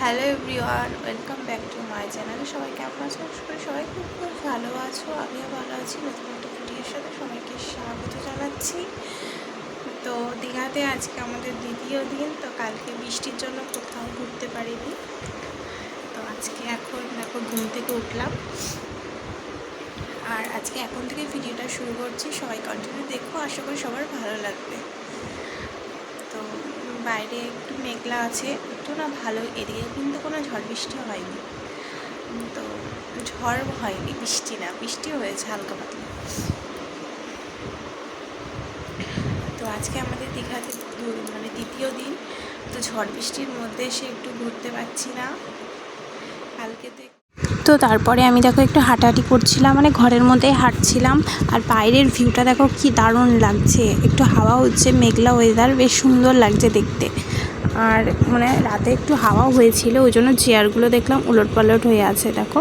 Hello everyone, welcome back to my channel. সবাই কেমন আছো? করি সবাই খুব খুব ভালো আছো। আমিও ভালো আছি। নতুন একটা ভিডিওর সাথে সবাইকে স্বাগত জানাচ্ছি। তো দীঘাতে আজকে আমাদের দ্বিতীয় দিন, তো কালকে বৃষ্টির জন্য কোথাও ঘুরতে পারিনি। তো আজকে এখন দেখো ঘুম থেকে উঠলাম। আর আজকে এখন থেকে ভিডিওটা শুরু করছি। সবাই কন্টিনিউ দেখো। আশা করি সবার ভালো লাগবে। বাইরে একটু মেঘলা আছে একটু না ভালো এদিকে কিন্তু কোনো ঝড় বৃষ্টি হয়নি। তো ঝড় হয়নি, বৃষ্টি না, বৃষ্টিও হয়েছে হালকা পাতলা। তো আজকে আমাদের দীঘাতে মানে দ্বিতীয় দিন, তো ঝড় বৃষ্টির মধ্যে এসে একটু ঘুরতে পারছি না। কালকে তো তো তারপরে আমি দেখো একটু হাঁটাহাঁটি করছিলাম মানে ঘরের মধ্যে হাঁটছিলাম। আর বাইরের ভিউটা দেখো কি দারুণ লাগছে। একটু হাওয়া হচ্ছে, মেঘলা ওয়েদার বেশ সুন্দর লাগছে দেখতে। আর মানে রাতে একটু হাওয়া হয়েছিল, ওই জন্য চেয়ারগুলো দেখলাম উলট পালট হয়ে আছে, দেখো।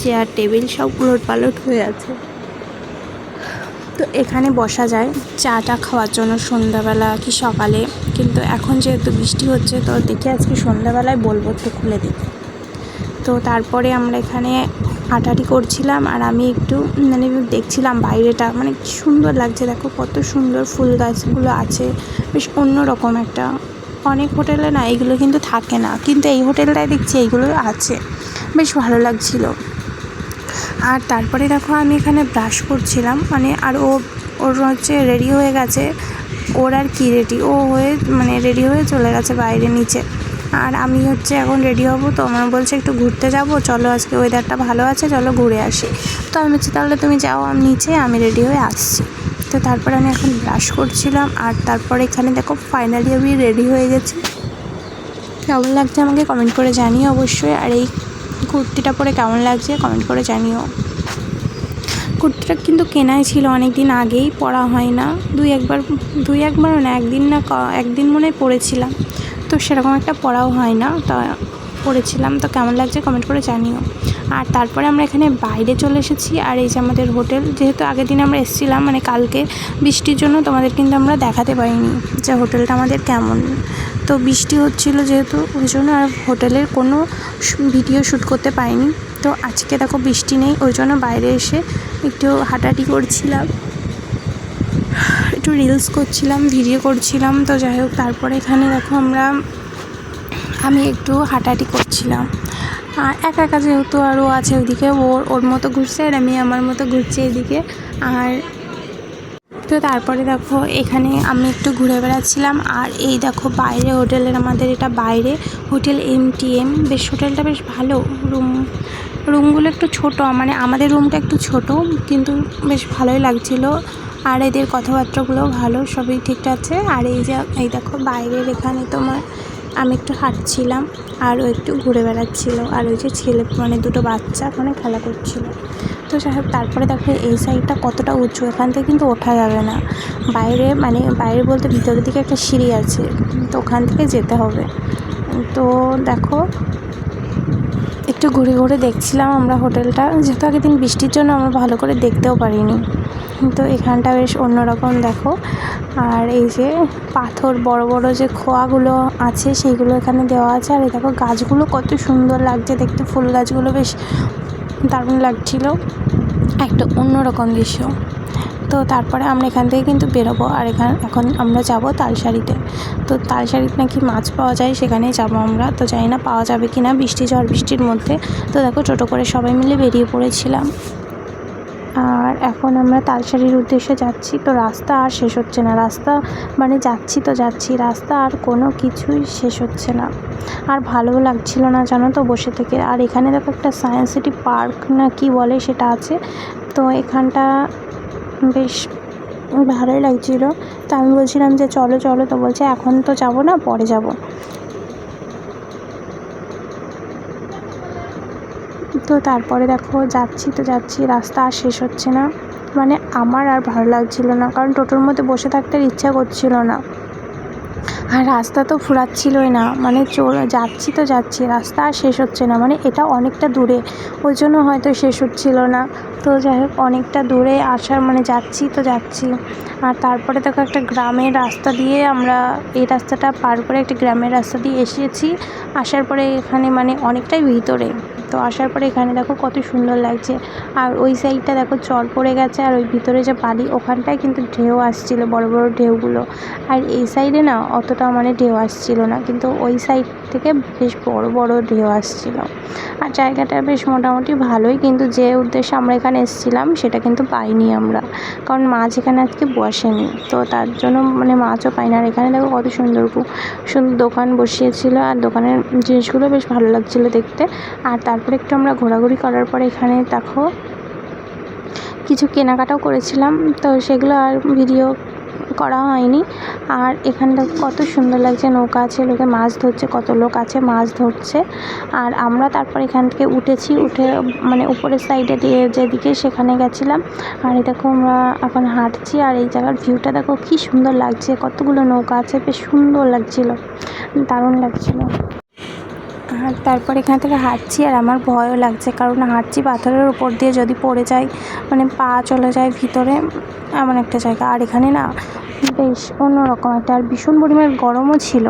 চেয়ার টেবিল সব উলট পালট হয়ে আছে। তো এখানে বসা যায়, চাটা খাওয়ার জন্য সন্ধ্যাবেলা কি সকালে। কিন্তু এখন যেহেতু বৃষ্টি হচ্ছে, তো দেখি আজকে সন্ধ্যাবেলায় বলব একটু খুলে দিতে তো তারপরে আমরা এখানে হাঁটাহাঁটি করছিলাম আর আমি একটু মানে দেখছিলাম বাইরেটা মানে কি সুন্দর লাগছে, দেখো কত সুন্দর ফুল গাছগুলো আছে, বেশ অন্যরকম একটা। অনেক হোটেলে না এইগুলো কিন্তু থাকে না, কিন্তু এই হোটেলটায় দেখছি এইগুলো আছে, বেশ ভালো লাগছিল। আর তারপরে দেখো আমি এখানে ব্রাশ করছিলাম মানে আর ও, ওর হচ্ছে রেডি হয়ে গেছে, ওর আর কি রেডি ও হয়ে মানে রেডি হয়ে চলে গেছে বাইরে নিচে। আর আমি হচ্ছে এখন রেডি হব, তো আমার বলছে একটু ঘুরতে যাব। চলো আজকে ওয়েদারটা ভালো আছে, চলো ঘুরে আসি। তো আমি বলছি, তাহলে তুমি যাও, আমি নিচে, আমি রেডি হয়ে আসছি। তো তারপরে আমি এখন ব্রাশ করছিলাম, আর তারপরে এখানে দেখো ফাইনালি আমি রেডি হয়ে গেছি। কেমন লাগছে আমাকে কমেন্ট করে জানিও অবশ্যই, আর এই কুর্তিটা পরে কেমন লাগছে কমেন্ট করে জানিও। কুর্তিটা কিন্তু কেনাই ছিল অনেক দিন আগেই, পরা হয় না। দুই একবার দুই একবার না, একদিন না একদিন মনে হয় পরেছিলাম। তো সেরকম একটা পড়াও হয় না। তা পড়েছিলাম, তো কেমন লাগছে কমেন্ট করে জানিও। আর তারপরে আমরা এখানে বাইরে চলে এসেছি, আর এই যে আমাদের হোটেল, যেহেতু আগের দিন আমরা এসেছিলাম মানে কালকে বৃষ্টির জন্য, তোমাদের কিন্তু আমরা দেখাতে পারিনি যে হোটেলটা আমাদের কেমন। তো বৃষ্টি হচ্ছিল যেহেতু, ওই জন্য আর হোটেলের কোনো ভিডিও শ্যুট করতে পারিনি। তো আজকে দেখো বৃষ্টি নেই, ওই জন্য বাইরে এসে একটু হাঁটাহাঁটি করছিলাম। একটু রিলস করছিলাম ভিডিও করছিলাম, তো যাই হোক, তারপরে এখানে দেখো আমরা, আমি একটু হাঁটাহাঁটি করছিলাম। আর একা একা যেহেতু আরও আছে ওইদিকে ওর ওর মতো ঘুরছে আর আমি আমার মতো ঘুরছি এদিকে। আর তো তারপরে দেখো, এখানে আমি একটু ঘুরে বেড়াচ্ছিলাম। আর এই দেখো, বাইরে হোটেলের আমাদের এটা বাইরে, হোটেল এম টি এম বেশ, হোটেলটা বেশ ভালো। রুম, রুমগুলো একটু ছোট মানে আমাদের রুমটা একটু ছোট, কিন্তু বেশ ভালোই লাগছিল। আর এদের কথাবার্তাগুলো ভালো, সবই ঠিকঠাক আছে। আর এই যে, এই দেখো, বাইরের এখানে তোমার আমি একটু হাঁটছিলাম আর ও একটু ঘুরে বেড়াচ্ছিলো। আর ওই যে ছেলে মানে দুটো বাচ্চা ওখানে খেলা করছিল। তো হোক, তারপরে দেখো এই সাইডটা কতটা উঁচু এখান থেকে কিন্তু ওঠা যাবে না। বাইরে মানে বাইরে বলতে ভিতরের দিকে একটা সিঁড়ি আছে, তো ওখান থেকে যেতে হবে। তো দেখো, একটু ঘুরে ঘুরে দেখছিলাম আমরা হোটেলটা। যেহেতু আগের দিন বৃষ্টির জন্য আমরা ভালো করে দেখতেও পারিনি। তো এখানটা বেশ অন্যরকম, দেখো। আর এই যে পাথর, বড় বড় যে খোয়াগুলো আছে সেইগুলো এখানে দেওয়া আছে। আর এই দেখো, গাছগুলো কত সুন্দর লাগছে দেখতে। ফুল গাছগুলো বেশ দারুণ লাগছিল। একটা অন্যরকম দৃশ্য। তো তারপরে আমরা এখান থেকে কিন্তু বেরোবো। আর এখান, এখন আমরা যাব তালশাড়িতে। তো তালসারিতে নাকি মাছ পাওয়া যায়, সেখানেই যাব আমরা। তো জানি না পাওয়া যাবে কি না বৃষ্টি ঝড় বৃষ্টির মধ্যে। তো দেখো, টোটো করে সবাই মিলে বেরিয়ে পড়েছিলাম। আর এখন আমরা তালসারির উদ্দেশ্যে যাচ্ছি। তো রাস্তা আর শেষ হচ্ছে না। রাস্তা মানে যাচ্ছি তো যাচ্ছি, রাস্তা আর কোনো কিছুই শেষ হচ্ছে না। আর ভালোও লাগছিল না জানো তো বসে থেকে। আর এখানে দেখো একটা সায়েন্স সিটি পার্ক না কি বলে সেটা আছে। তো এখানটা বেশ ভালোই লাগছিল। তো আমি বলছিলাম যে চলো চলো। তো বলছে এখন তো যাব না, পরে যাব। তো তারপরে দেখো যাচ্ছি তো যাচ্ছি, রাস্তা আর শেষ হচ্ছে না। মানে আমার আর ভালো লাগছিল না, কারণ টোটোর মধ্যে বসে থাকতে আর ইচ্ছা করছিল না। আর রাস্তা তো ফুরাচ্ছিলই না। মানে চলে যাচ্ছি তো যাচ্ছি, রাস্তা আর শেষ হচ্ছে না। মানে এটা অনেকটা দূরে, ওই জন্য হয়তো শেষ হচ্ছিল না। তো যাই হোক, অনেকটা দূরে আসার মানে যাচ্ছি তো যাচ্ছি। আর তারপরে দেখো একটা গ্রামের রাস্তা দিয়ে আমরা এই রাস্তাটা পার করে একটা গ্রামের রাস্তা দিয়ে এসেছি। আসার পরে এখানে মানে অনেকটাই ভিতরে। তো আসার পরে এখানে দেখো কত সুন্দর লাগছে। আর ওই সাইডটা দেখো চর পড়ে গেছে, আর ওই ভিতরে যে বালি ওখানটায় কিন্তু ঢেউ আসছিল, বড় বড় ঢেউগুলো। আর এই সাইডে না অতটা মানে ঢেউ আসছিল না, কিন্তু ওই সাইড থেকে বেশ বড় বড় ঢেউ আসছিল। আর জায়গাটা বেশ মোটামুটি ভালোই, কিন্তু যে উদ্দেশ্যে আমরা এখানে এসেছিলাম সেটা কিন্তু পাইনি আমরা, কারণ মাছ এখানে আজকে বসেনি। তো তার জন্য মানে মাছও পাই না। আর এখানে দেখো কত সুন্দর কু- সুন্দর দোকান বসিয়েছিল, আর দোকানের জিনিসগুলো বেশ ভালো লাগছিল দেখতে। আর তারপরে একটু আমরা ঘোরাঘুরি করার পরে এখানে দেখো, কিছু কেনাকাটাও করেছিলাম। তো সেগুলো আর ভিডিও করা হয়নি। আর এখানটা কত সুন্দর লাগছে, নৌকা আছে, লোকে মাছ ধরছে, কত লোক আছে মাছ ধরছে। আর আমরা তারপর এখান থেকে উঠেছি, উঠে মানে উপরের সাইডে দিয়ে যেদিকে সেখানে গেছিলাম। আর এই দেখো আমরা এখন হাঁটছি আর এই জায়গার ভিউটা দেখো কি সুন্দর লাগছে, কতগুলো নৌকা আছে, বেশ সুন্দর লাগছিল, দারুণ লাগছিল। তারপর এখান থেকে হাঁটছি আর আমার ভয়ও লাগছে। কারণ হাঁটছি পাথরের উপর দিয়ে যদি পড়ে যায় মানে পা চলে যায় ভিতরে, এমন একটা জায়গা। আর এখানে না, বেশ অন্যরকম একটা, আর ভীষণ পরিমাণ গরমও ছিল।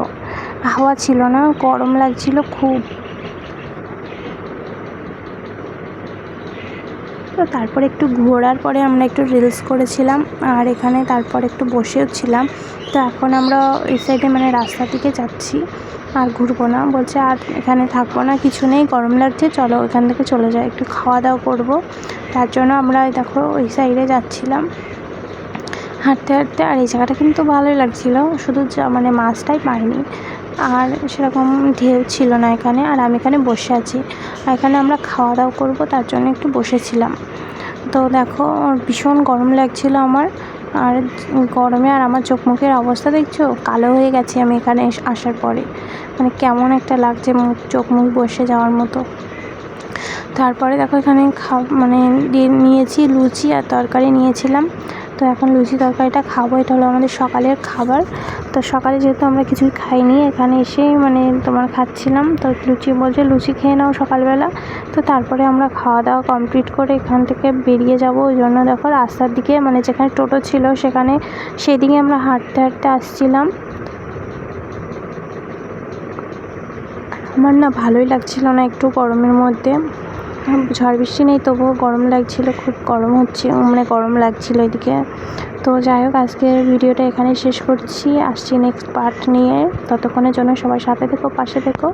হাওয়া ছিল না, গরম লাগছিল খুব। তো তারপরে একটু ঘোরার পরে আমরা একটু রিলস করেছিলাম, আর এখানে তারপর একটু বসেও ছিলাম। তো এখন আমরা এই সাইডে মানে রাস্তা দিকে যাচ্ছি। আর ঘুরবো না। বলছে, আর এখানে থাকব না, কিছু নেই, গরম লাগছে, চলো এখান থেকে চলে যাই, একটু খাওয়া দাওয়া করব। তার জন্য আমরা দেখো, ওই সাইডে যাচ্ছিলাম। হাঁটতে হাঁটতে, আর এই জায়গাটা কিন্তু ভালোই লাগছিল, শুধু মানে মাছটাই পাইনি। আর সেরকম ঢেউ ছিল না এখানে, আর আমি এখানে বসে আছি। আর এখানে আমরা খাওয়া দাওয়া করব, তার জন্য একটু বসেছিলাম। তো দেখো, ভীষণ গরম লাগছিল আমার, আর গরমে আর আমার চোখ মুখের অবস্থা দেখছ? কালো হয়ে গেছে আমি এখানে আসার পরে। মানে কেমন একটা লাগছে মুখ, চোখ মুখ বসে যাওয়ার মতো। তারপরে দেখো এখানে খা মানে নিয়েছি লুচি আর তরকারি নিয়েছিলাম। তো এখন লুচি তরকারিটা খাব, এটা হলো আমাদের সকালের খাবার। তো সকালে যেহেতু আমরা কিছুই খাইনি, এখানে এসেই মানে তোমার খাচ্ছিলাম। তো লুচি বলছে, লুচি খেয়ে নাও সকালবেলা। তো তারপরে আমরা খাওয়া দাওয়া কমপ্লিট করে এখান থেকে বেরিয়ে যাব। ওই জন্য দেখো রাস্তার দিকে মানে যেখানে টোটো ছিল সেখানে, সেদিকে আমরা হাঁটতে হাঁটতে আসছিলাম। আমার না ভালোই লাগছিল না একটু গরমের মধ্যে। ঝড় বৃষ্টি নেই, তবুও গরম লাগছিল, খুব গরম হচ্ছে মানে গরম লাগছিল এদিকে। তো যাই হোক, আজকের ভিডিওটা এখানে শেষ করছি। আসছি নেক্সট পার্ট নিয়ে। ততক্ষণের জন্য সবাই সাথে থেকো, পাশে থেকো।